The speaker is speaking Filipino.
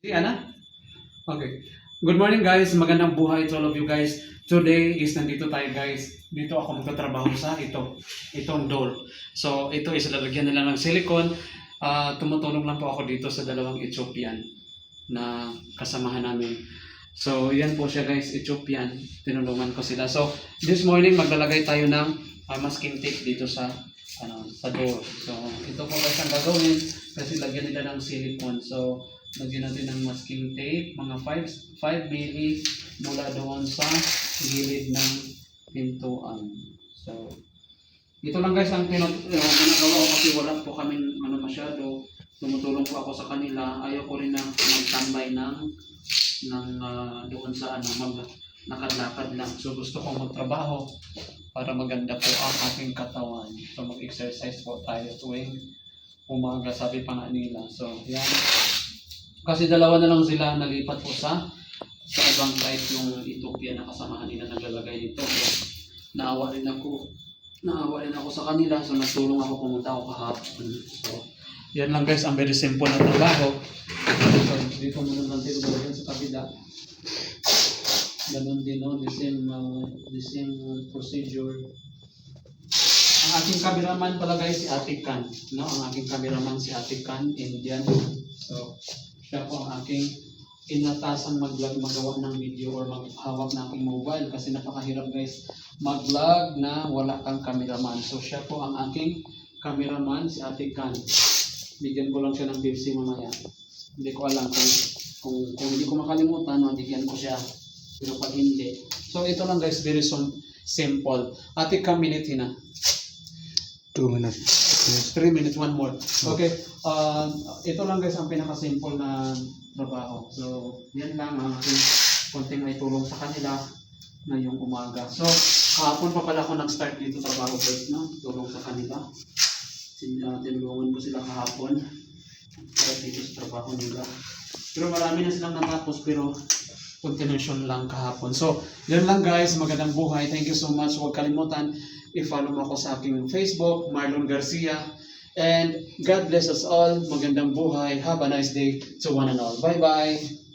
Si Ana? Okay. Good morning guys, magandang buhay to all of you guys. Today is nandito tayo guys. Dito ako magtatrabaho sa ito, itong door. So ito is lalagyan nila ng silicone. Ah, tumutulong lang po ako dito sa dalawang Ethiopian na kasamahan namin. So yan po siya guys, Ethiopian. Tinulungan ko sila. So this morning maglalagay tayo ng ah, masking tape dito sa ano, sa door. So ito po guys ang gagawin kasi lagyan nila ng silicone. So lagyan natin ng masking tape, mga 5 5 mm mula doon sa gilid ng pintuan. So, ito lang guys ang pinag uh, ginagawa ko kasi wala po kami ano masyado. Tumutulong po ako sa kanila. Ayaw ko rin na magtambay ng ng ah, doon sa ano mag nakadlakad lang. So gusto kong magtrabaho para maganda po ang aking katawan. So mag-exercise po tayo tuwing umaga sabi pa nga nila. So yan. Kasi dalawa na lang sila nalipat po sa sa ibang site yung Ethiopia na kasamahan nila naglalagay nito. Kaya naawa rin ako. Naawa rin ako sa kanila. So nagtulong ako pumunta ako kahapon. So yan lang guys, ang very simple na trabaho. So, dito muna lang dito gawin sa kabila. Ganon din, no? The same, uh, the same uh, procedure. Ang aking cameraman pala guys, si Ate Kan. No? Ang aking cameraman si Ate Kan, Indian. So, siya po ang aking inatasang mag-vlog, magawa ng video or maghawak ng aking mobile kasi napakahirap guys mag-vlog na wala kang cameraman. So, siya po ang aking cameraman, si Ate Kan. Bigyan ko lang siya ng Pepsi mamaya. Hindi ko alam kung kung, kung hindi ko makalimutan, mabigyan ko siya. Pero pag hindi. So, ito lang guys, very sim- simple. Ate Kan, minute na. Two minutes. Three minutes, one more. Okay. Uh, ito lang guys ang pinaka-simple na trabaho. So, yan lang ang aking konting may tulong sa kanila ngayong umaga. So, kahapon pa pala ako nag-start dito trabaho guys, no? Tulong sa kanila. Sin- uh, tinulungan ko sila kahapon para dito sa trabaho nila. Pero marami na silang natapos pero continuation lang kahapon. So, yun lang guys. Magandang buhay. Thank you so much. Huwag kalimutan, i-follow mo ako sa aking Facebook, Marlon Garcia. And God bless us all. Magandang buhay. Have a nice day to one and all. Bye-bye.